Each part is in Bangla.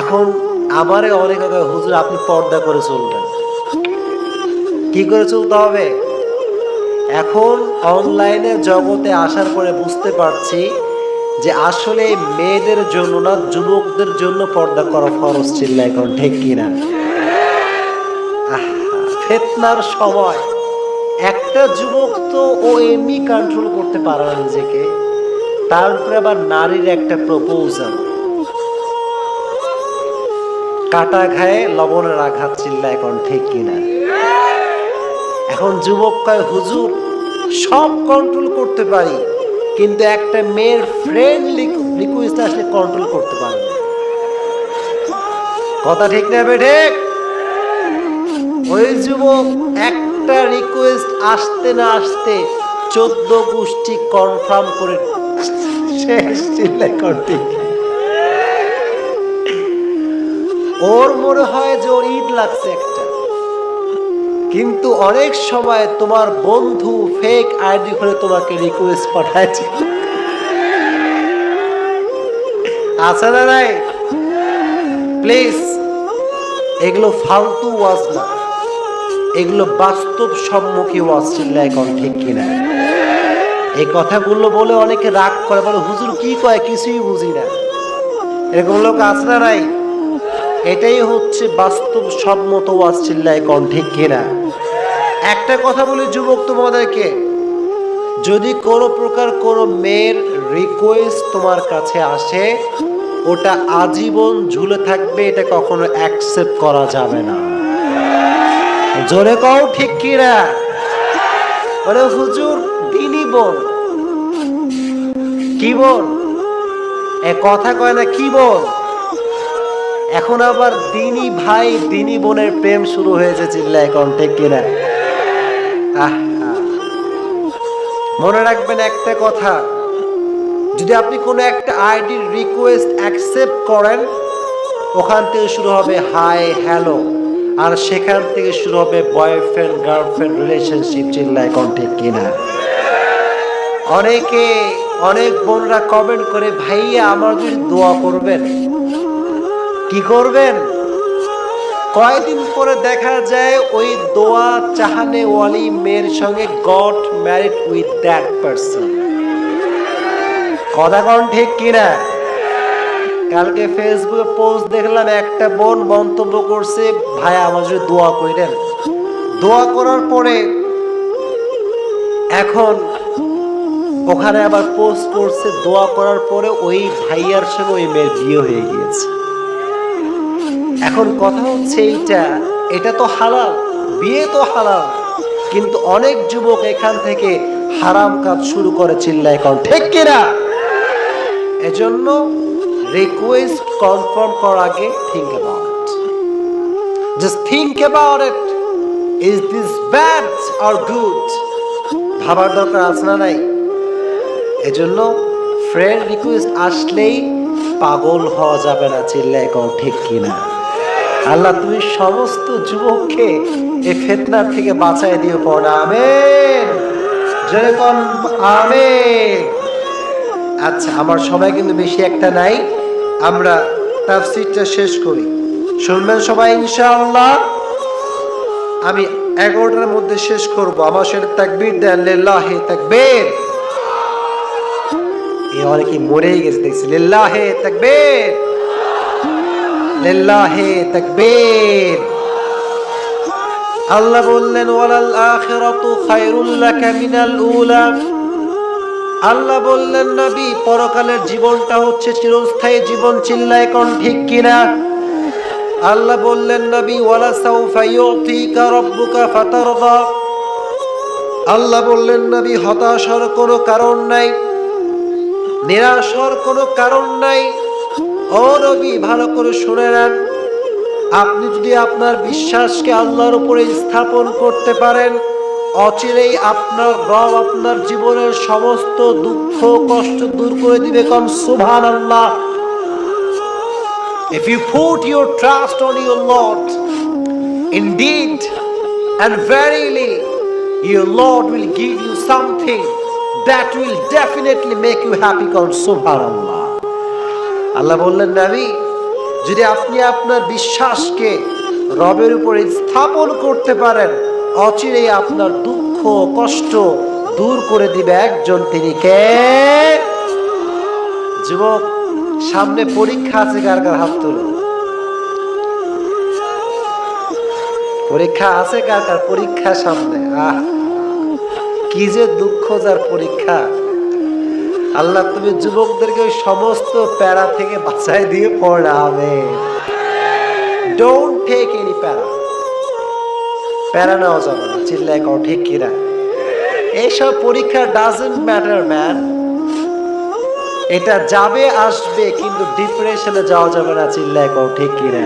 এখন আমারে অনেক হুজুর আপনি পর্দা করে চলবেন কি করে চলতে হবে? এখন অনলাইনে জগতে আসার পরে বুঝতে পারছি যে আসলে মেয়েদের জন্য না, যুবকদের জন্য পর্দা করা ফরজ ছিল না এখন, ঠিক কিনা? ফেতনার সময়। একটা যুবক তো ও এমনি কন্ট্রোল করতে পারে না নিজেকে। তার উপরে আবার নারীর একটা প্রপোজাল কাটা খায় লবণের আঘাত চিল্লা এখন ঠিক কিনা? এখন যুবক কয়, হুজুর, সব কন্ট্রোল করতে পারি, কিন্তু একটা মেয়ের ফ্রেন্ড রিকোয়েস্ট আসলে কন্ট্রোল করতে পারি কথা ঠিক না ঠিক? ওই যুবক একটা রিকোয়েস্ট আসতে না আসতে চোদ্দ গোষ্ঠী কনফার্ম করে শেষ চিল্লাই করতে ওর মনে হয় যে ওর ঈদ লাগছে একটা। কিন্তু অনেক সময় তোমার বন্ধু ফেক আইডি করে তোমাকে রিকোয়েস্ট পাঠাচ্ছে আছে না নাই? প্লিজ এগুলো ফালতু ওয়াজ না। এগুলো বাস্তব সম্মুখী ওয়াজ চিল্লা এখন ঠিক কিনা। এই কথাগুলো বলে অনেকে রাগ করে, বলে, হুজুর কি কয়? কিছুই বুঝি না। এরকম লোক আছে না নাই? এটাই হচ্ছে বাস্তব সম্মত ওয়াজ চিল্লায় কন ঠিক কিনা একটা কথা বলি যুবক তোমাদেরকে, যদি কোনো প্রকার কোনো মেয়ের রিকোয়েস্ট তোমার কাছে আসে, ওটা আজীবন ঝুলে থাকবে, এটা কখনো অ্যাকসেপ্ট করা যাবে না। জোরে কও ঠিক কিনা বলে হুজুর, দিনই বোন কি বোন এ কথা কয় না, কি বোন এখন আবার দিনী ভাই দিনই বোনের প্রেম শুরু হয়েছে চিল্লা এখন ঠিক কিনা। মনে রাখবেন একটা কথা, যদি আপনি কোনো একটা আইডির রিকোয়েস্ট অ্যাকসেপ্ট করেন, ওখান থেকে শুরু হবে হাই হ্যালো আর সেখান থেকে শুরু হবে বয়ফ্রেন্ড গার্লফ্রেন্ড রিলেশনশিপ চিল্লা এখন ঠিক কিনা অনেকে, অনেক বোনরা কমেন্ট করে, ভাইয়া, আমার যদি দোয়া করবেন কি করবেন? কয়দিন পরে দেখা যায় ওই দোয়া চাহানে ওয়ালি মেয়ের সঙ্গে got married with that person কথা কোন ঠিক কিনা? কালকে ফেসবুকে পোস্ট দেখলাম, একটা বোন মন্তব্য করছে, ভাই, আমার যদি দোয়া কইরেন দোয়া করার পরে এখন ওখানে আবার পোস্ট করছে, দোয়া করার পরে ওই ভাইয়ার সঙ্গে ওই মেয়ের বিয়ে হয়ে গিয়েছে। এখন কথা হচ্ছে এইটা, এটা তো হালাল, বিয়ে তো হালাল, কিন্তু অনেক যুবক এখান থেকে হারাম কাজ শুরু করে চিল্লা এখন ঠিক কিনা? এজন্য রিকোয়েস্ট কনফার্ম করার আগে think about just think about it is this bad or good ভাবার দরকার আছে না নাই? এজন্য ফ্রেন্ড রিকোয়েস্ট আসলেই পাগল হওয়া যাবে না চিল্লায় কও ঠিক কিনা? আল্লাহ, তুমি সমস্ত যুবককে এই ফেতনার থেকে বাঁচাই দিও, পড়া আমেন। জোরে কোন আমেন। আচ্ছা আমার সময় কিন্তু বেশি একটা নাই। আমরা তাফসিরটা শেষ করি। শুনবেন সবাই, ইনশাআল্লাহ। আমি এগারোটার মধ্যে শেষ করব। আমার সেটা তাকবির দেন, লিল্লাহে তাকবীর। এ অনেকে মরেই গেছে, দেখছি। লিল্লাহে তাকবীর। লিল্লাহে তাকবীর। আল্লাহ বললেন, ওয়ালাল আখিরাতু খায়রুল লাকা মিনাল উলা। আল্লাহ বললেন, নবী, পরকালের জীবনটা হচ্ছে চিরস্থায়ী জীবন চিল্লায় কোন ঠিক কিনা? আল্লাহ বললেন, নবী, ওয়ালা সাউফা ইউতিকা রাব্বুকা ফাতারদা। আল্লাহ বললেন, নবী হতাশার কোনো কারণ নাই নিরাশার কোনো কারণ নাই। ও ভালো করে শুনে নেন আপনি যদি আপনার বিশ্বাসকে আল্লাহর উপরে স্থাপন করতে পারেন অচিরেই আপনার রব আপনার জীবনের সমস্ত দুঃখ কষ্ট দূর করে দিবে কম সুভান আল্লাহ If you put your trust on your Lord, indeed and verily, your Lord will give you something that will definitely make you happy. Called Subhanallah. আল্লাহ বললেন নবী যদি আপনি আপনার বিশ্বাসকে রবের উপরে স্থাপন করতে পারেন অচিরেই আপনার দুঃখ, কষ্ট দূর করে দিবে একজন। তিনি কে? যুবক, সামনে পরীক্ষা আছে, কার কার হাত তুলো। পরীক্ষা আছে, কার কার পরীক্ষা সামনে। আহ, কি যে দুঃখ যার পরীক্ষা। আল্লাহ, তুমি যুবকদেরকে ওই সমস্ত প্যারা থেকে বাঁচাই দিয়ে পড়াবে ডোন্ট টেক এনি প্যারা। প্যারা যাবে না, চিল্লায় ঠিক পরীক্ষা ডাজেন্ট ম্যাটার ম্যান এটা যাবে, আসবে, কিন্তু ডিপ্রেশনে যাওয়া যাবে না, চিল্লায় কও, ঠিক কিনা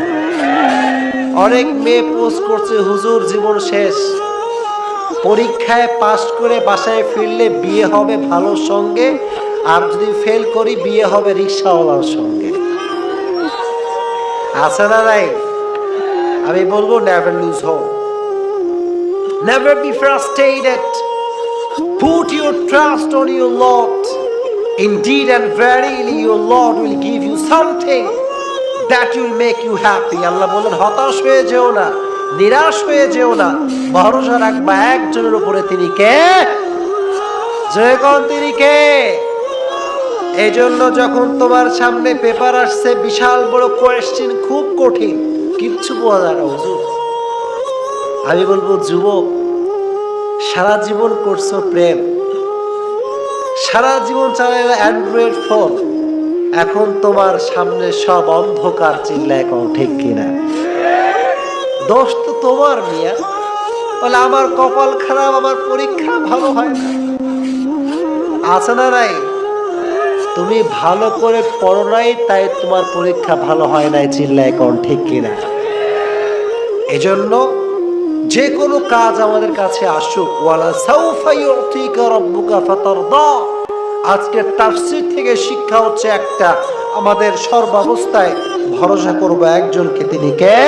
অনেক মেয়ে পোস্ট করছে, হুজুর, জীবন শেষ। পরীক্ষায় পাশ করে বাসায় ফিরলে বিয়ে হবে ভালো সঙ্গে আর যদি ফেল করি, বিয়ে হবে রিক্সাওয়ালার সঙ্গে। আছে না নাই? আমি বলব never lose hope never be frustrated put your trust on your lord Indeed and verily, your Lord will give you something that will make you happy. Allah বলেন হতাশ হয়ে যেও না, নিরাশ হয়ে যেও না। ভরসা রাখবা, একজনের উপরে তিনি কে? জয়গণ তিনি কে? এই জন্য যখন তোমার সামনে পেপার আসছে, বিশাল বড় কোয়েশ্চেন খুব কঠিন। কিচ্ছু বোঝা যায় না, হুজুর। আমি বলব, যুবক, সারা জীবন করছ প্রেম। সারা জীবন চালাইলে অ্যান্ড্রয়েড ফোন এখন তোমার সামনে সব অন্ধকার চিল্লায় কও, ঠিক কিনা? দোষ তো তোমার, মিয়া। বলে, আমার কপাল খারাপ, আমার পরীক্ষা ভালো হয় না। আছে না নাই? তুমি ভালো করে পড়ো নাই, তাই তোমার পরীক্ষা ভালো হয় নাই চিল্লায় কন, ঠিক কিনা এজন্য যে কোনো কাজ আমাদের কাছে আসুক, ওয়ালা সাউফা ইউতিকা রাব্বুকা ফাতারদা। আজকের তাফসীর থেকে শিক্ষা হচ্ছে একটা, আমাদের সর্বাবস্থায় ভরসা করব একজনকে, তিনি কে?